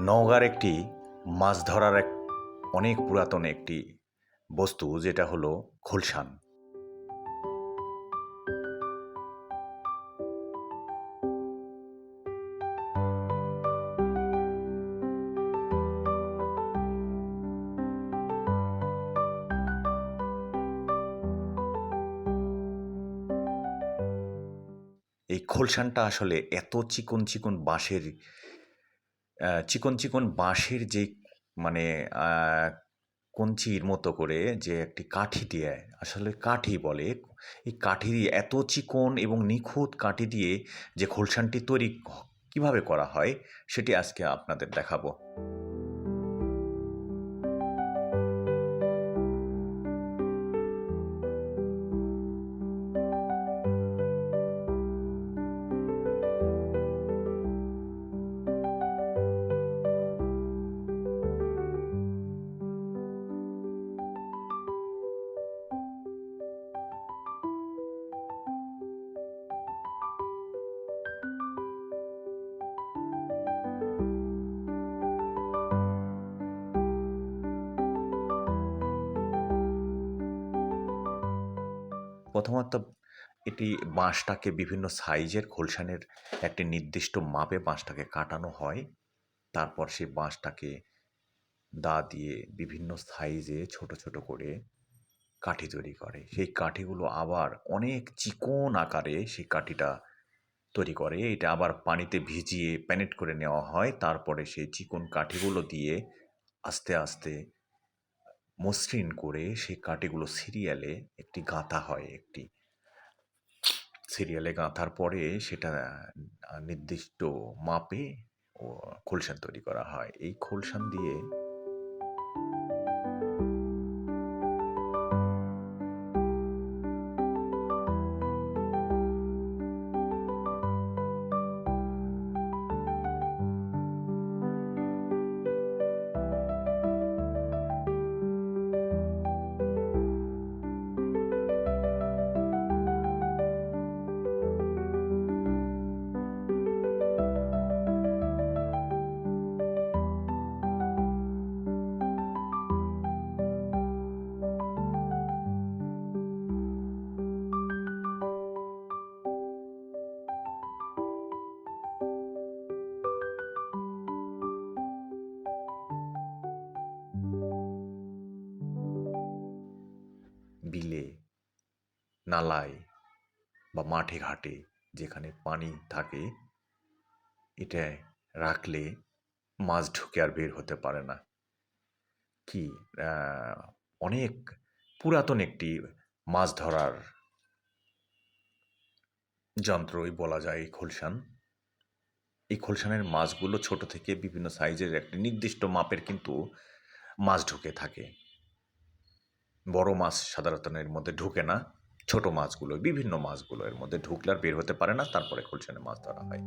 নওগাঁর একটি মাছ ধরার এক অনেক পুরাতন একটি বস্তু, যেটা হলো খোলসান। এই খোলসানটা আসলে এত চিকন চিকন বাঁশের চিকন চিকন বাঁশের যে মানে কঞ্চির মতো করে যে একটি কাঠি দিয়ে, আসলে কাঠি বলে, এই কাঠি দিয়ে এত চিকন এবং নিখুঁত কাঠি দিয়ে যে খোলসানটি তৈরি কীভাবে করা হয়, সেটি আজকে আপনাদের দেখাবো। প্রথমত এটি বাঁশটাকে বিভিন্ন সাইজের খোলসানের একটি নির্দিষ্ট মাপে বাঁশটাকে কাটানো হয়। তারপর সেই বাঁশটাকে দা দিয়ে বিভিন্ন সাইজে ছোট ছোট করে কাঠি তৈরি করে। সেই কাঠিগুলো আবার অনেক চিকন আকারে সেই কাঠিটা তৈরি করে। এটা আবার পানিতে ভিজিয়ে প্যানেট করে নেওয়া হয়। তারপরে সেই চিকন কাঠিগুলো দিয়ে আস্তে আস্তে মসৃণ করে সেই কাঠিগুলো সিরিয়ালে একটি গাঁথা হয়, একটি সিরিয়ালে গাঁথার পরে সেটা নির্দিষ্ট মাপে ও খোলসান তৈরি করা হয়। এই খোলসান দিয়ে বিলে নালায় বা মাঠে ঘাটে যেখানে পানি থাকে, এটা রাখলে মাছ ঢুকে আর বের হতে পারে না। কি? অনেক পুরাতন একটি মাছ ধরার যন্ত্রই বলা যায় এই খোলসান। এই খোলসানের মাছগুলো ছোট থেকে বিভিন্ন সাইজের একটি নির্দিষ্ট মাপের কিন্তু মাছ ঢুকে থাকে। বড় মাছ সাধারণত এর মধ্যে ঢুকে না, ছোট মাছগুলো, বিভিন্ন মাছগুলো এর মধ্যে ঢুকলে আর বের হতে পারে না, তারপরে খোলসানে মাছ ধরা হয়।